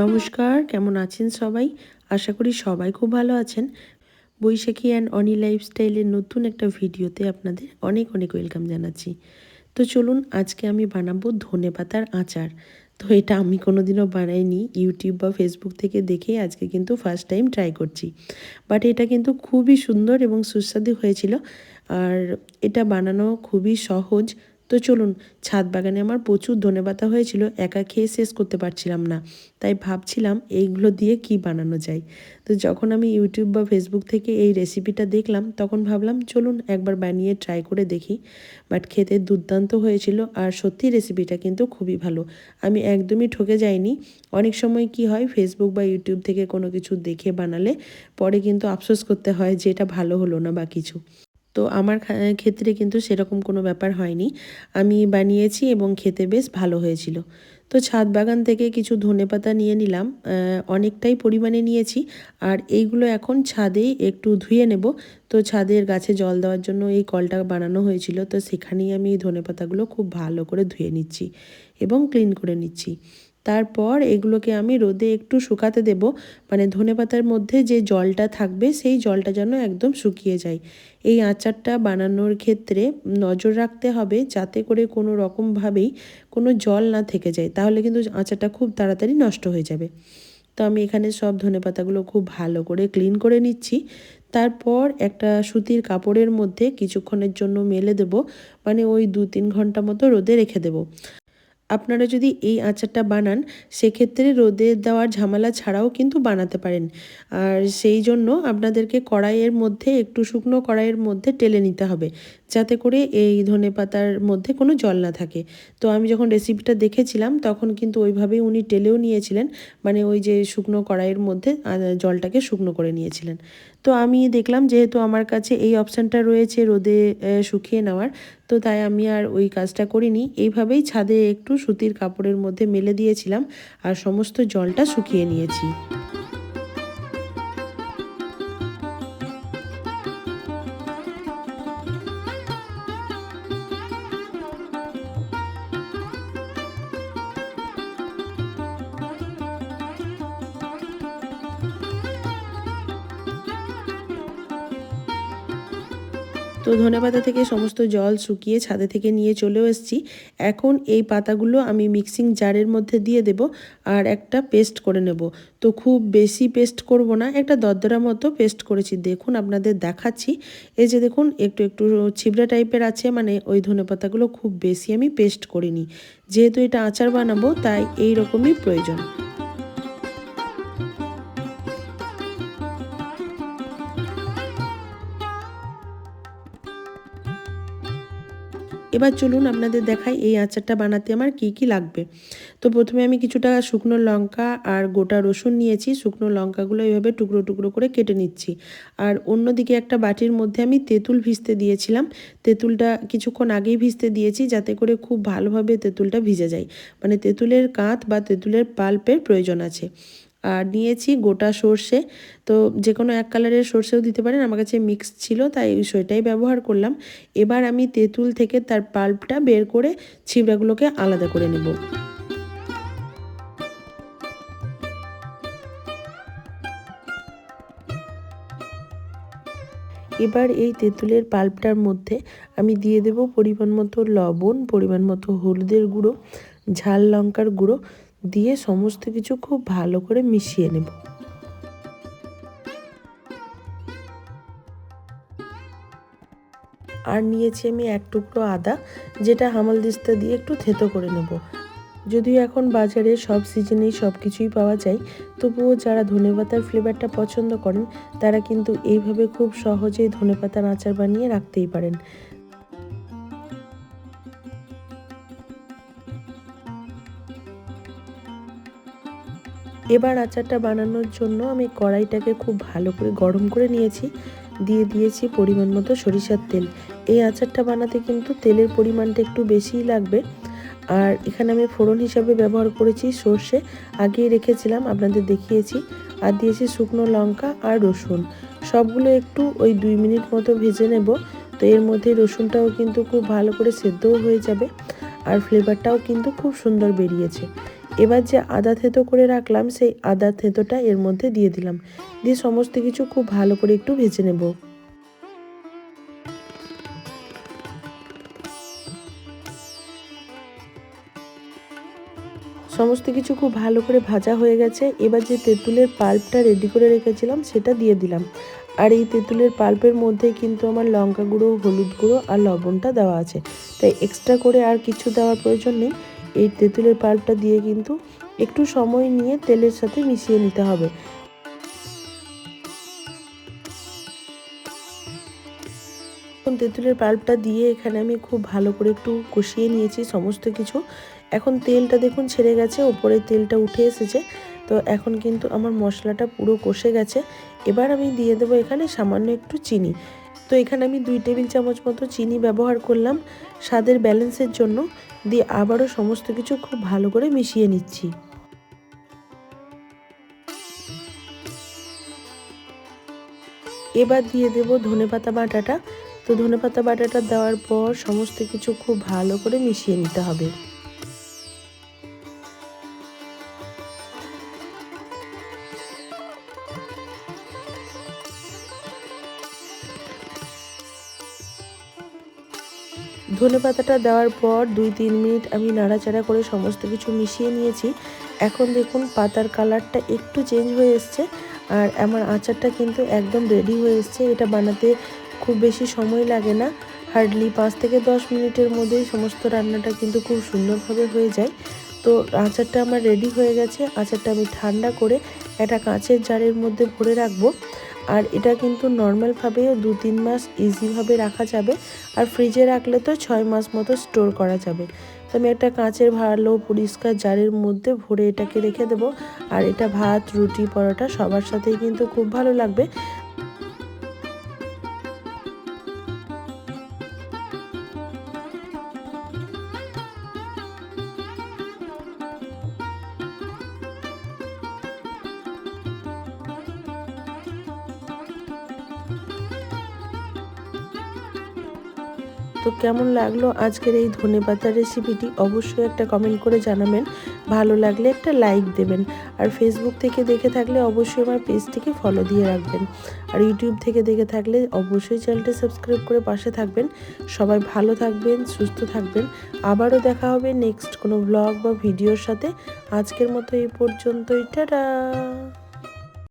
নমস্কার, কেমন আছেন সবাই? আশা করি সবাই খুব ভালো আছেন। বৈশাখী অ্যান্ড অনি লাইফস্টাইলের নতুন একটা ভিডিওতে আপনাদের অনেক অনেক ওয়েলকাম জানাচ্ছি। তো চলুন, আজকে আমি বানাবো ধনে পাতার আচার। তো এটা আমি কোনোদিনও বানাইনি ইউটিউব বা ফেসবুক থেকে দেখে আজকে কিন্তু ফার্স্ট টাইম ট্রাই করছি। বাট এটা কিন্তু খুবই সুন্দর এবং সুস্বাদু হয়েছিল। আর এটা বানানো খুবই সহজ। তো চলুন, ছাদ বাগানে আমার প্রচুর ধনেপাতা হয়েছিল, একা খেয়ে শেষ করতে পারছিলাম না। তাই ভাবছিলাম এইগুলো দিয়ে কি বানানো যায়। তো যখন আমি ইউটিউব বা ফেসবুক থেকে এই রেসিপিটা দেখলাম, তখন ভাবলাম, চলুন একবার বানিয়ে ট্রাই করে দেখি। বাট খেতে দুর্দান্ত হয়েছিল আর সত্যি রেসিপিটা কিন্তু খুবই ভালো। আমি একদমই ঠকে যাইনি। অনেক সময় কি হয়, ফেসবুক বা ইউটিউব থেকে কোনো কিছু দেখে বানালে পরে কিন্তু আফসোস করতে হয় যে এটা ভালো হলো না বা কিছু। তো আমার ক্ষেত্রে কিন্তু সেরকম কোনো ব্যাপার হয়নি। আমি বানিয়েছি এবং খেতে বেশ ভালো হয়েছিল। তো ছাদ বাগান থেকে কিছু ধনে পাতা নিয়ে নিলাম অনেকটাই পরিমাণে নিয়েছি। আর এইগুলো এখন ছাদেই একটু ধুয়ে নেব। তো ছাদের গাছে জল দেওয়ার জন্য এই কলটা বানানো হয়েছিল। তো সেখানেই আমি ধনে পাতাগুলো খুব ভালো করে ধুয়ে নিচ্ছি এবং ক্লিন করে নিচ্ছি। তারপর এগুলোকে আমি রোদে একটু শুকাতে দেব। মানে ধনে পাতার মধ্যে যে জলটা থাকবে, সেই জলটা যেন একদম শুকিয়ে যায়। এই আচারটা বানানোর ক্ষেত্রে নজর রাখতে হবে যাতে করে কোনো রকমভাবেই কোনো জল না থেকে যায়। তাহলে কিন্তু আচারটা খুব তাড়াতাড়ি নষ্ট হয়ে যাবে। তো আমি এখানে সব ধনে পাতাগুলো খুব ভালো করে ক্লিন করে নিচ্ছি। তারপর একটা সুতির কাপড়ের মধ্যে কিছুক্ষণের জন্য মেলে দেব। মানে ওই দু তিন ঘণ্টা মতো রোদে রেখে দেব। আপনারা যদি এই আচারটা বানান, সেক্ষেত্রে রোদে দেওয়ার ঝামেলা ছাড়াও কিন্তু বানাতে পারেন। আর সেই জন্য আপনাদেরকে কড়াইয়ের মধ্যে, একটু শুকনো কড়াইয়ের মধ্যে টেলে নিতে হবে। যাতে করে এই ধনে পাতার মধ্যে কোনো জল না থাকে। তো আমি যখন রেসিপিটা দেখেছিলাম, তখন কিন্তু ওইভাবেই উনি টেলেও নিয়েছিলেন। মানে ওই যে শুকনো কড়াইয়ের মধ্যে জলটাকে শুকনো করে নিয়েছিলেন। তো আমি দেখলাম যেহেতু আমার কাছে এই অপশানটা রয়েছে রোদে শুকিয়ে নেওয়ার, তো তাই আমি আর ওই কাজটা করিনি। এইভাবেই ছাদে একটু সুতির কাপড়ের মধ্যে মেলে দিয়েছিলাম আর সমস্ত জলটা শুকিয়ে নিয়েছি। তো ধনে পাতা থেকে সমস্ত জল শুকিয়ে ছাদে থেকে নিয়ে চলেও এসেছি। এখন এই পাতাগুলো আমি মিক্সিং জারের মধ্যে দিয়ে দেব আর একটা পেস্ট করে নেব। তো খুব বেশি পেস্ট করব না, একটা দরদরা মতো পেস্ট করেছি। দেখুন, আপনাদের দেখাচ্ছি। এই যে দেখুন, একটু একটু ছিবড়া টাইপের আছে মানে ওই ধনে পাতাগুলো খুব বেশি আমি পেস্ট করিনি। যেহেতু এটা আচার বানাবো, তাই এই রকমই প্রয়োজন। এবার চলুন আপনাদের দেখাই এই আচারটা বানাতে আমার কি কি লাগবে। তো প্রথমে আমি কিছুটা শুকনো লঙ্কা আর গোটা রসুন নিয়েছি, শুকনো লঙ্কাগুলো এইভাবে টুকরো টুকরো করে কেটে নিচ্ছি। আর অন্যদিকে একটা বাটির মধ্যে আমি তেঁতুল ভিজতে দিয়েছিলাম। তেঁতুলটা কিছুক্ষণ আগেই ভিজতে দিয়েছি যাতে করে খুব ভালোভাবে তেঁতুলটা ভিজে যায়। মানে তেঁতুলের কাঁত বা তেঁতুলের পাল্পের প্রয়োজন আছে। আর নিয়েছি গোটা সর্ষে। তো যে কোনো এক কালারের সর্ষেও দিতে পারেন, আমার কাছে মিক্স ছিল, তাই সেটাই ব্যবহার করলাম। এবার আমি তেঁতুল থেকে তার পাল্পটা বের করে ছিবড়াগুলোকে আলাদা করে নেব। এবার এই তেঁতুলের পাল্পটার মধ্যে আমি দিয়ে দেব পরিমাণ মতো লবণ, পরিমাণ মতো হলুদের গুঁড়ো, ঝাল লঙ্কার গুঁড়ো দিয়ে সমস্ত কিছু খুব ভালো করে মিশিয়ে নেব। আর নিয়েছি আমি এক টুকরো আদা, যেটা হামাল দিস্তা দিয়ে একটু থেতো করে নেব। যদিও এখন বাজারে সব সিজনেই সব কিছুই পাওয়া যায়, তবুও যারা ধনেপাতার ফ্লেভারটা পছন্দ করেন, তারা কিন্তু এইভাবে খুব সহজেই ধনেপাতার আচার বানিয়ে রাখতেই পারেন। এবার আচারটা বানানোর জন্য আমি কড়াইটাকে খুব ভালো করে গরম করে নিয়েছি। দিয়ে দিয়েছি পরিমাণ মতো সরিষার তেল। এই আচারটা বানাতে কিন্তু তেলের পরিমাণটা একটু বেশিই লাগবে। আর এখানে আমি ফোড়ন হিসাবে ব্যবহার করেছি সর্ষে। আগেই রেখেছিলাম, আপনাদের দেখিয়েছি। আর দিয়েছি শুকনো লঙ্কা আর রসুন। সবগুলো একটু ওই দুই মিনিট মতো ভেজে নেব। তো এর মধ্যে রসুনটাও কিন্তু খুব ভালো করে সেদ্ধও হয়ে যাবে। আর ফ্লেভারটাও কিন্তু খুব সুন্দর বেরিয়েছে। এবার যে আদা থেতো করে রাখলাম, সেই আদা থেতোটা এর মধ্যে দিয়ে দিলাম। দিয়ে সমস্ত কিছু খুব ভালো করে একটু ভেজে নেব। সমস্ত কিছু খুব ভালো করে ভাজা হয়ে গেছে। এবার যে তেঁতুলের পাল্পটা রেডি করে রেখেছিলাম, সেটা দিয়ে দিলাম। আর এই তেঁতুলের পাল্পের মধ্যে কিন্তু আমার লঙ্কা গুঁড়ো, হলুদ গুঁড়ো আর লবণটা দেওয়া আছে। তাই এক্সট্রা করে আর কিছু দেওয়ার প্রয়োজন নেই। এই তেঁতুলের পাল্পটা দিয়ে কিন্তু একটু সময় নিয়ে তেলের সাথে মিশিয়ে নিতে হবে। এখন তেঁতুলের পাল্পটা দিয়ে এখানে আমি খুব ভালো করে একটু কষিয়ে নিয়েছি সমস্ত কিছু। এখন তেলটা দেখুন ছেড়ে গেছে, ওপরে তেলটা উঠে এসেছে। তো এখন কিন্তু আমার মশলাটা পুরো কষে গেছে। এবার আমি দিয়ে দেবো এখানে সামান্য একটু চিনি। তো এখানে আমি দুই টেবিল চামচ মতো চিনি ব্যবহার করলাম স্বাদের ব্যালেন্সের জন্য। দিয়ে আবারও সমস্ত কিছু খুব ভালো করে মিশিয়ে নিচ্ছি। এবার দিয়ে দেব ধনেপাতা বাটাটা। তো ধনেপাতা বাটাটা দেওয়ার পর সমস্ত কিছু খুব ভালো করে মিশিয়ে নিতে হবে। ধনে পাতাটা দেওয়ার পর দুই, তিন মিনিট আমি নাড়াচাড়া করে সমস্ত কিছু মিশিয়ে নিয়েছি। এখন দেখুন পাতার কালারটা একটু চেঞ্জ হয়ে এসছে আর আমার আচারটা কিন্তু একদম রেডি হয়ে এসছে। এটা বানাতে খুব বেশি সময় লাগে না। হার্ডলি পাঁচ থেকে দশ মিনিটের মধ্যেই সমস্ত রান্নাটা কিন্তু খুব সুন্দরভাবে হয়ে যায়। তো আচারটা আমার রেডি হয়ে গেছে। আচারটা আমি ঠান্ডা করে একটা কাঁচের জারের মধ্যে ভরে রাখব। আর এটা কিন্তু নর্মালভাবেও দু তিন মাস ইজিভাবে রাখা যাবে। আর ফ্রিজে রাখলে তো ছয় মাস মতো স্টোর করা যাবে। তো আমি একটা কাঁচের ভালো পরিষ্কার জারের মধ্যে ভরে এটাকে রেখে দেবো। আর এটা ভাত, রুটি, পরোটা সবার সাথেই কিন্তু খুব ভালো লাগবে। তো কেমন লাগল আজকের এই ধনে পাতার রেসিপিটি অবশ্যই একটা কমেন্ট করে জানাবেন। ভালো লাগলে একটা লাইক দেবেন। আর ফেসবুক থেকে দেখে থাকলে অবশ্যই আমার পেজটিকে ফলো দিয়ে রাখবেন। আর ইউটিউব থেকে দেখে থাকলে অবশ্যই চ্যানেলটি সাবস্ক্রাইব করে পাশে থাকবেন। সবাই ভালো থাকবেন, সুস্থ থাকবেন। আবারও দেখা হবে নেক্সট কোনো ব্লগ বা ভিডিওর সাথে। আজকের মতো এই পর্যন্তই। টাটা